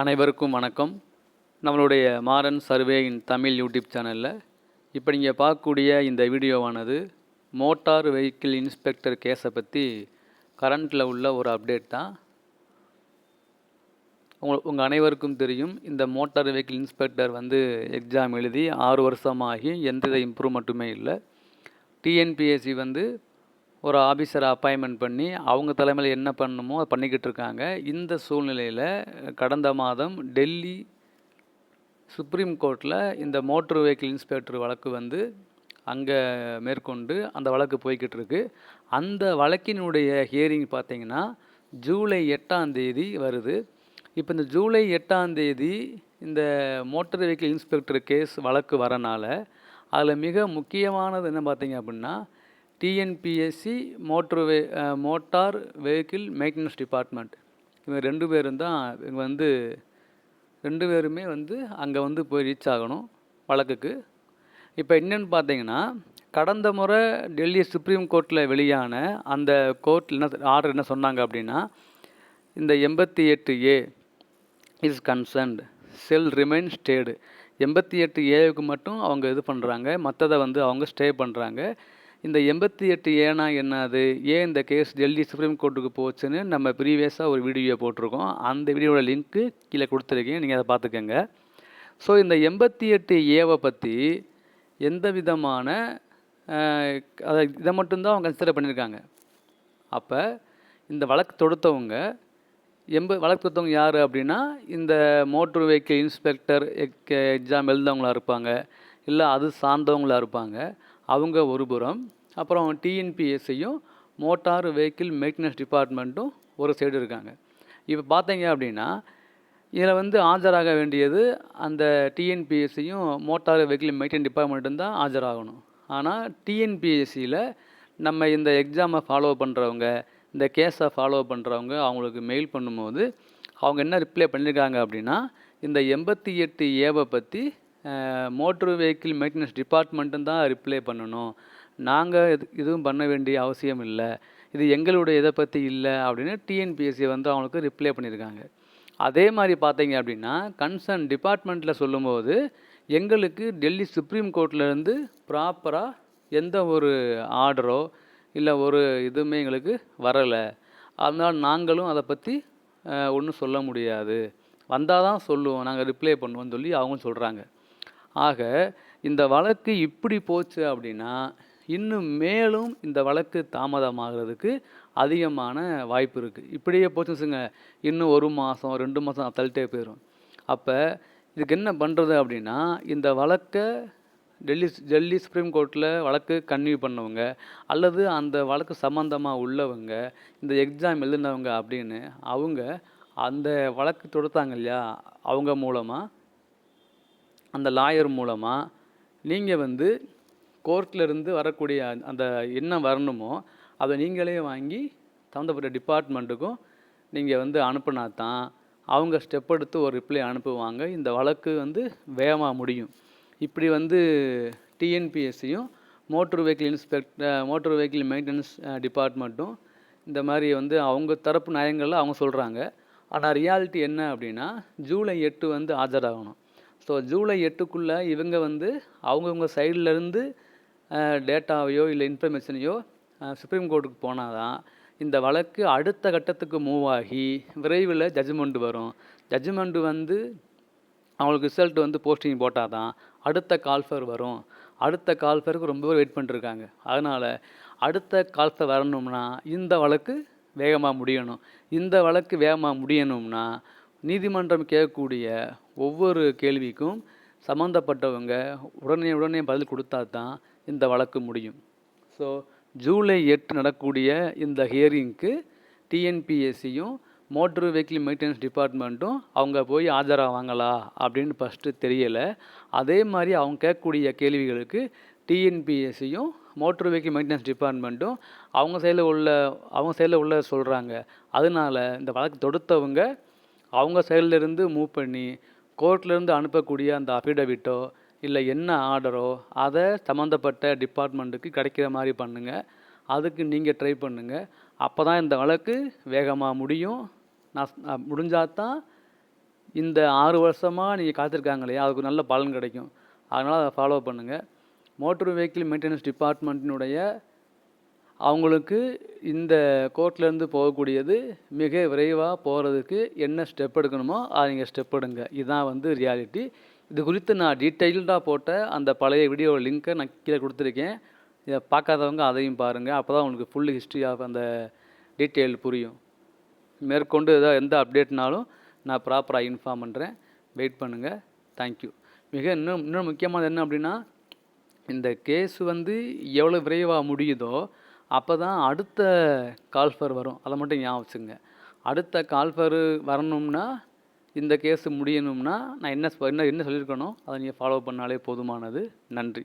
அனைவருக்கும் வணக்கம். நம்மளுடைய மாறன் சர்வேயின் தமிழ் யூடியூப் சேனலில் இப்போ நீங்கள் பார்க்கக்கூடிய இந்த வீடியோவானது மோட்டார் வெஹிக்கிள் இன்ஸ்பெக்டர் கேஸை பற்றி கரண்ட்டில் உள்ள ஒரு அப்டேட் தான். உங்கள் உங்கள் அனைவருக்கும் தெரியும் இந்த மோட்டார் வெஹிக்கிள் இன்ஸ்பெக்டர் வந்து எக்ஸாம் எழுதி ஆறு வருஷமாகி எந்தவித இம்ப்ரூவ்மெண்ட்டுமே இல்லை. டிஎன்பிஎஸ்சி வந்து ஒரு ஆஃபீஸரை அப்பாயின்மெண்ட் பண்ணி அவங்க தலைமையில் என்ன பண்ணணுமோ அதை பண்ணிக்கிட்டு இருக்காங்க. இந்த சூழ்நிலையில் கடந்த மாதம் டெல்லி சுப்ரீம் கோர்ட்டில் இந்த மோட்டர் வெஹிக்கிள் இன்ஸ்பெக்டர் வழக்கு வந்து அங்கே மேற்கொண்டு அந்த வழக்கு போய்கிட்டு இருக்கு. அந்த வழக்கினுடைய ஹியரிங் பார்த்தீங்கன்னா ஜூலை எட்டாம் தேதி வருது. இப்போ இந்த ஜூலை எட்டாம் தேதி இந்த மோட்டர் வெஹிக்கிள் இன்ஸ்பெக்டர் கேஸ் வழக்கு வரனால அதில் மிக முக்கியமானது என்ன பார்த்தீங்க அப்படின்னா டிஎன்பிஎஸ்சி மோட்ரு வே மோட்டார் வெஹிக்கிள் மெயின்டெனன்ஸ் டிபார்ட்மெண்ட் இவங்க ரெண்டு பேரும் தான் இவங்க வந்து ரெண்டு பேருமே வந்து அங்கே வந்து போய் ரீச் ஆகணும் வழக்குக்கு. இப்போ என்னென்னு பார்த்தீங்கன்னா கடந்த முறை டெல்லி சுப்ரீம் கோர்ட்டில் வெளியான அந்த கோர்ட்டில் என்ன ஆர்டர் என்ன சொன்னாங்க அப்படின்னா இந்த எண்பத்தி எட்டு A is concerned cell remain stayed எண்பத்தி எட்டு ஏவுக்கு மட்டும் அவங்க இது பண்ணுறாங்க மற்றதை வந்து அவங்க ஸ்டே பண்ணுறாங்க இந்த எண்பத்தி எட்டு ஏனா என்னது? ஏன் இந்த கேஸ் டெல்லி சுப்ரீம் கோர்ட்டுக்கு போச்சுன்னு நம்ம ப்ரீவியஸாக ஒரு வீடியோ போட்டிருக்கோம். அந்த வீடியோட லிங்க்கு கீழே கொடுத்துருக்கீங்க நீங்கள் அதை பார்த்துக்கோங்க. ஸோ இந்த எண்பத்தி எட்டு ஏவை பற்றி எந்த விதமான அதை இதை மட்டும்தான் அவங்க கன்சிடர் பண்ணியிருக்காங்க. அப்போ இந்த வழக்கு தொடுத்தவங்க எம்ப வழக்கு தொடுத்தவங்க யார் அப்படின்னா இந்த motor vehicle inspector ex exam எழுதவங்களா இருப்பாங்க. இல்லை அது சார்ந்தவங்களா இருப்பாங்க. அவங்க ஒரு புறம் அப்புறம் டிஎன்பிஎஸ்சியும் மோட்டார் வெஹிக்கிள் மெயின்டெனன்ஸ் டிபார்ட்மெண்ட்டும் ஒரு சைடு இருக்காங்க. இப்போ பார்த்தீங்க அப்படின்னா இதில் வந்து ஆஜராக வேண்டியது அந்த டிஎன்பிஎஸ்சியும் மோட்டார் வெஹிக்கிள் மெயின்டெயின் டிபார்ட்மெண்ட்டும் தான் ஆஜராகணும். ஆனால் டிஎன்பிஎஸ்சியில் நம்ம இந்த எக்ஸாமை ஃபாலோ பண்ணுறவங்க இந்த கேஸை ஃபாலோ பண்ணுறவங்க அவங்களுக்கு மெயில் பண்ணும்போது அவங்க என்ன ரிப்ளை பண்ணியிருக்காங்க அப்படின்னா இந்த எண்பத்தி எட்டு ஏவை பற்றி மோட்டர் வெஹிக்கிள் மெயின்டெனன்ஸ் டிபார்ட்மெண்ட்டும் தான் ரிப்ளை பண்ணணும். நாங்கள் இது இதுவும் பண்ண வேண்டிய அவசியம் இல்லை. இது எங்களுடைய இதை பற்றி இல்லை அப்படின்னு டிஎன்பிஎஸ்சி வந்து அவங்களுக்கு ரிப்ளை பண்ணியிருக்காங்க. அதே மாதிரி பார்த்தீங்க அப்படின்னா கன்சர்ன் டிபார்ட்மெண்ட்டில் சொல்லும்போது எங்களுக்கு டெல்லி சுப்ரீம் கோர்ட்லேருந்து ப்ராப்பராக எந்த ஒரு ஆர்டரோ இல்லை ஒரு இதுவுமே எங்களுக்கு வரலை. அதனால் நாங்களும் அதை பற்றி ஒன்றும் சொல்ல முடியாது. வந்தால் தான் சொல்லுவோம். நாங்கள் ரிப்ளை பண்ணுவோம்னு சொல்லி அவங்க சொல்கிறாங்க ஆக இந்த வழக்கு இப்படி போச்சு அப்படின்னா இன்னும் மேலும் இந்த வழக்கு தாமதமாகிறதுக்கு அதிகமான வாய்ப்பு இருக்குது இப்படியே போச்சுங்க இன்னும் ஒரு மாதம் ரெண்டு மாதம் தள்ளிட்டே போயிடும் அப்போ இதுக்கு என்ன பண்ணுறது அப்படின்னா இந்த வழக்கை டெல்லி டெல்லி சுப்ரீம் கோர்ட்டில் வழக்கு கன்வியூ பண்ணவங்க அல்லது அந்த வழக்கு சம்மந்தமாக உள்ளவங்க இந்த எக்ஸாம் எழுதினவங்க அப்படின்னு அவங்க அந்த வழக்கு தொடுத்தாங்க இல்லையா அவங்க மூலமாக அந்த லாயர் மூலமாக நீங்கள் வந்து கோர்ட்லேருந்து வரக்கூடிய அந்த- என்ன வரணுமோ அதை நீங்களே வாங்கி சம்மந்தப்பட்ட டிபார்ட்மெண்ட்டுக்கும் நீங்கள் வந்து அனுப்புனா தான் அவங்க ஸ்டெப் எடுத்து ஒரு ரிப்ளை அனுப்புவாங்க. இந்த வழக்கு வந்து வேகமாக முடியும். இப்படி வந்து டிஎன்பிஎஸ்சியும் motor vehicle inspector motor vehicle maintenance டிபார்ட்மெண்ட்டும் இந்த மாதிரி வந்து அவங்க தரப்பு நயங்களில் அவங்க சொல்கிறாங்க ஆனால் ரியாலிட்டி என்ன அப்படின்னா ஜூலை எட்டு வந்து ஆஜராகணும். ஸோ ஜூலை எட்டுக்குள்ளே இவங்க வந்து அவங்கவுங்க சைட்லேருந்து டேட்டாவையோ இல்லை இன்ஃபர்மேஷனையோ சுப்ரீம் கோர்ட்டுக்கு போனால் தான் இந்த வழக்கு அடுத்த கட்டத்துக்கு மூவ் ஆகி விரைவில் ஜட்ஜ்மெண்ட் வரும். ஜட்ஜ்மெண்ட் வந்து அவங்களுக்கு ரிசல்ட் வந்து போஸ்டிங் போட்டால் தான் அடுத்த கால்ஃபர் வரும். அடுத்த கால்ஃபருக்கு ரொம்ப வெயிட் பண்ணிருக்காங்க. அதனால் அடுத்த கால்ஃபர் வரணும்னா இந்த வழக்கு வேகமாக முடியணும். இந்த வழக்கு வேகமாக முடியணும்னா நீதிமன்றம் கேட்கக்கூடிய ஒவ்வொரு கேள்விக்கும் சம்மந்தப்பட்டவங்க உடனே உடனே பதில் கொடுத்தா தான் இந்த வழக்கு முடியும். ஸோ ஜூலை எட்டு நடக்கக்கூடிய இந்த ஹியரிங்க்கு டிஎன்பிஎஸ்சியும் மோட்டர் வெஹிக்கிள் மெயின்டெனன்ஸ் டிபார்ட்மெண்ட்டும் அவங்க போய் ஆஜராவாங்களா அப்படின்னு ஃபஸ்ட்டு தெரியலை. அதே மாதிரி அவங்க கேட்கக்கூடிய கேள்விகளுக்கு டிஎன்பிஎஸ்சியும் மோட்டர் வெஹிக்கிள் மெயின்டெனன்ஸ் டிபார்ட்மெண்ட்டும் அவங்க சைடில் உள்ள அவங்க சைடில் உள்ள சொல்கிறாங்க அதனால இந்த வழக்கு தொடுத்தவங்க அவங்க சைடுல மூவ் பண்ணி கோர்ட்லேருந்து அனுப்பக்கூடிய அந்த அஃபிடவிட்டோ இல்லை என்ன ஆர்டரோ அதை சம்மந்தப்பட்ட டிபார்ட்மெண்ட்டுக்கு கிடைக்கிற மாதிரி பண்ணுங்கள் அதுக்கு நீங்கள் ட்ரை பண்ணுங்கள் அப்போ தான் இந்த வழக்கு வேகமாக முடியும். நான் முடிஞ்சால் தான் இந்த ஆறு வருஷமாக நீங்கள் காத்திருக்காங்க இல்லையா அதுக்கு நல்ல பலன் கிடைக்கும். அதனால் அதை ஃபாலோ பண்ணுங்கள் மோட்டர் வெஹிக்கிள் மெயின்டெனன்ஸ் டிபார்ட்மெண்ட்டினுடைய அவங்களுக்கு இந்த கோர்ட்லேருந்து போகக்கூடியது மிக விரைவாக போகிறதுக்கு என்ன ஸ்டெப் எடுக்கணுமோ அதை நீங்கள் ஸ்டெப் எடுங்க. இதுதான் வந்து ரியாலிட்டி இது குறித்து நான் டீட்டெயில்டாக போட்ட அந்த பழைய வீடியோ லிங்க்கை நான் கீழே கொடுத்துருக்கேன். இதை பார்க்காதவங்க அதையும் பாருங்கள் அப்போ தான் உங்களுக்கு ஃபுல் ஹிஸ்ட்ரி ஆஃப் அந்த டீட்டெயில் புரியும். மேற்கொண்டு எதாவது எந்த அப்டேட்னாலும் நான் ப்ராப்பராக இன்ஃபார்ம் பண்ணுறேன் வெயிட் பண்ணுங்கள் தேங்க்யூ மிக இன்னும் இன்னும் முக்கியமானது என்ன அப்படின்னா இந்த கேஸ் வந்து எவ்வளோ விரைவாக முடியுதோ அப்போ தான் அடுத்த கால்ஃபர் வரும். அதை மட்டும் ஞாபகம் வச்சுங்க அடுத்த கால்ஃபர் வரணும்னா இந்த கேஸ் முடியணும்னா நான் என்ன என்ன என்ன சொல்லியிருக்கணும் அதை நீங்கள் ஃபாலோ பண்ணாலே போதுமானது. நன்றி.